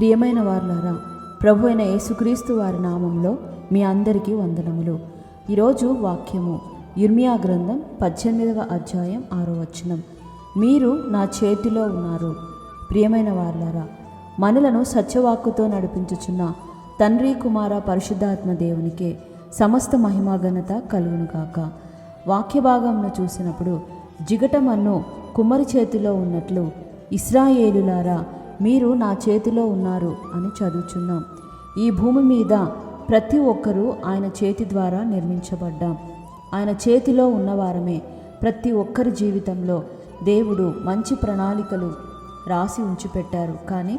ప్రియమైన వారులారా ప్రభు అయిన యేసుక్రీస్తు వారి నామంలో మీ అందరికీ వందనములు. ఈరోజు వాక్యము ఇర్మియా గ్రంథం పద్దెనిమిదవ అధ్యాయం ఆరో వచనం. మీరు నా చేతిలో ఉన్నారు. ప్రియమైన వారులారా మనలను సత్యవాక్కుతో నడిపించుచున్న తండ్రి కుమార పరిశుద్ధాత్మ దేవునికే సమస్త మహిమాఘనత కలుగునుగాక వాక్య భాగంను చూసినప్పుడు జిగటమన్ను కుమ్మరి చేతిలో ఉన్నట్లు ఇస్రాయేలులారా మీరు నా చేతిలో ఉన్నారు అని చదువుచున్నాం. ఈ భూమి మీద ప్రతి ఒక్కరూ ఆయన చేతి ద్వారా నిర్మించబడ్డాం. ఆయన చేతిలో ఉన్నవారమే ప్రతి ఒక్కరి జీవితంలో దేవుడు మంచి ప్రణాళికలు రాసి ఉంచిపెట్టారు. కానీ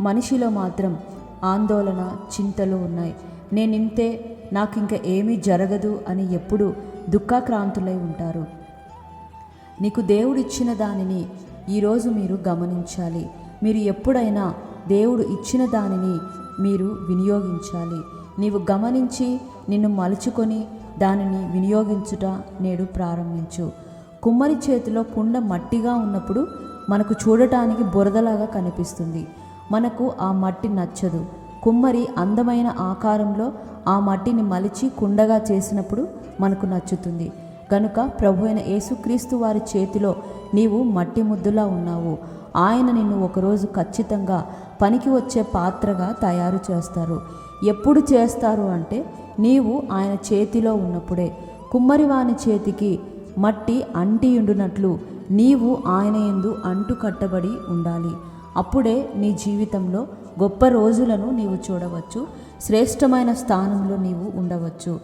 మనిషిలో మాత్రం ఆందోళన చింతలు ఉన్నాయి. నేనింతే నాకు ఇంకా ఏమీ జరగదు అని ఎప్పుడు దుఃఖాక్రాంతులై ఉంటారు. నీకు దేవుడిచ్చిన దానిని ఈరోజు మీరు గమనించాలి. మీరు ఎప్పుడైనా దేవుడు ఇచ్చిన దానిని మీరు వినియోగించాలి. నీవు గమనించి నిన్ను మలుచుకొని దానిని వినియోగించుట నేడు ప్రారంభించు. కుమ్మరి చేతిలో కుండ మట్టిగా ఉన్నప్పుడు మనకు చూడటానికి బురదలాగా కనిపిస్తుంది. మనకు ఆ మట్టి నచ్చదు. కుమ్మరి అందమైన ఆకారంలో ఆ మట్టిని మలిచి కుండగా చేసినప్పుడు మనకు నచ్చుతుంది. కనుక ప్రభు అయిన యేసుక్రీస్తు వారి చేతిలో నీవు మట్టి ముద్దులా ఉన్నావు. ఆయన నిన్ను ఒకరోజు ఖచ్చితంగా పనికి వచ్చే పాత్రగా తయారు చేస్తారు. ఎప్పుడు చేస్తారు అంటే నీవు ఆయన చేతిలో ఉన్నప్పుడే. కుమ్మరివాని చేతికి మట్టి అంటియుండునట్లు నీవు ఆయన ఎందు అంటు కట్టబడి ఉండాలి. అప్పుడే నీ జీవితంలో గొప్ప రోజులను నీవు చూడవచ్చు. శ్రేష్టమైన స్థానంలో నీవు ఉండవచ్చు.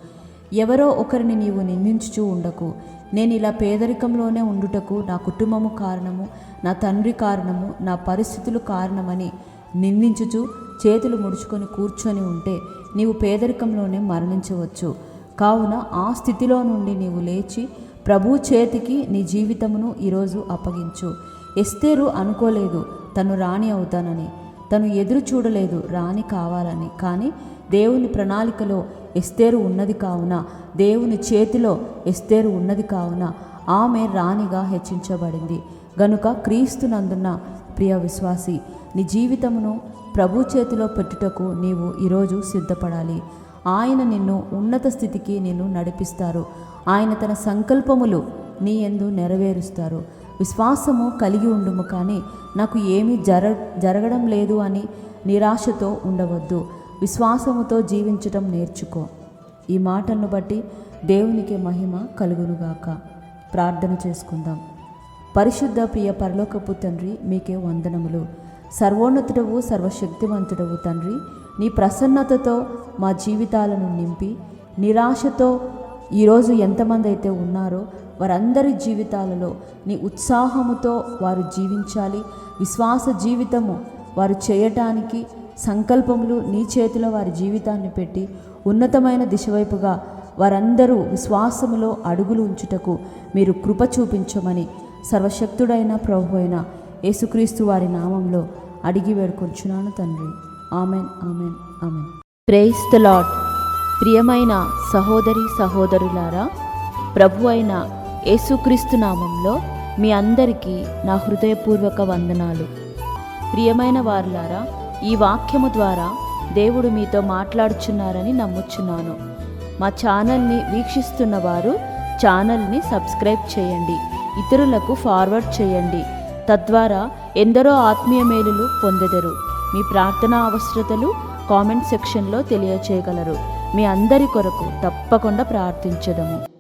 ఎవరో ఒకరిని నీవు నిందించుచూ ఉండకు. నేను ఇలా పేదరికంలోనే ఉండుటకు నా కుటుంబము కారణము నా తండ్రి కారణము నా పరిస్థితులు కారణమని నిందించుచు చేతులు ముడుచుకొని కూర్చొని ఉంటే నీవు పేదరికంలోనే మరణించవచ్చు. కావున ఆ స్థితిలో నుండి నీవు లేచి ప్రభు చేతికి నీ జీవితమును ఈరోజు అప్పగించు. ఎస్తేరు అనుకోలేదు తను రాణి అవుతానని. తను ఎదురు చూడలేదు రాణి కావాలని. కానీ దేవుని ప్రణాళికలో ఎస్తేరు ఉన్నది కావున దేవుని చేతిలో ఎస్తేరు ఉన్నది కావున ఆమె రాణిగా హెచ్చించబడింది. గనుక క్రీస్తునందున్న ప్రియ విశ్వాసి నీ జీవితమును ప్రభు చేతిలో పెట్టుటకు నీవు ఈరోజు సిద్ధపడాలి. ఆయన నిన్ను ఉన్నత స్థితికి నిన్ను నడిపిస్తారు. ఆయన తన సంకల్పములు నీ ఎందు నెరవేరుస్తారు. విశ్వాసము కలిగి ఉండుము కానీ నాకు ఏమీ జర జరగడం లేదు అని నిరాశతో ఉండవద్దు. విశ్వాసముతో జీవించటం నేర్చుకో. ఈ మాటను బట్టి దేవునికి మహిమ కలుగునుగాక. ప్రార్థన చేసుకుందాం. పరిశుద్ధ ప్రియ పరలోకపు తండ్రి మీకే వందనములు. సర్వోన్నతుడవు సర్వశక్తివంతుడవు తండ్రి నీ ప్రసన్నతతో మా జీవితాలను నింపి నిరాశతో ఈరోజు ఎంతమంది అయితే ఉన్నారో వారందరి జీవితాలలో నీ ఉత్సాహముతో వారు జీవించాలి. విశ్వాస జీవితము వారు చేయటానికి సంకల్పములు నీ చేతిలో వారి జీవితాన్ని పెట్టి ఉన్నతమైన దిశవైపుగా వారందరూ విశ్వాసములో అడుగులు ఉంచుటకు మీరు కృప చూపించమని సర్వశక్తుడైన ప్రభు అయిన యేసుక్రీస్తు వారి నామంలో అడిగి వేడుకొంచున్నాను తండ్రి. Amen amen amen. Praise the lord ప్రియమైన సహోదరి సహోదరులారా ప్రభు అయిన యేసుక్రీస్తు నామంలో మీ అందరికీ నా హృదయపూర్వక వందనాలు. ప్రియమైన వారులారా ఈ వాక్యము ద్వారా దేవుడు మీతో మాట్లాడుచున్నారని నమ్ముచున్నాను. మా ఛానల్ని వీక్షిస్తున్న వారు ఛానల్ని సబ్స్క్రైబ్ చేయండి. ఇతరులకు ఫార్వర్డ్ చేయండి. తద్వారా ఎందరో ఆత్మీయ మేలులు పొందెదరు. మీ ప్రార్థనా అవసరతలు కామెంట్ సెక్షన్లో తెలియచేయగలరు. మీ అందరి కొరకు తప్పకుండా ప్రార్థించదము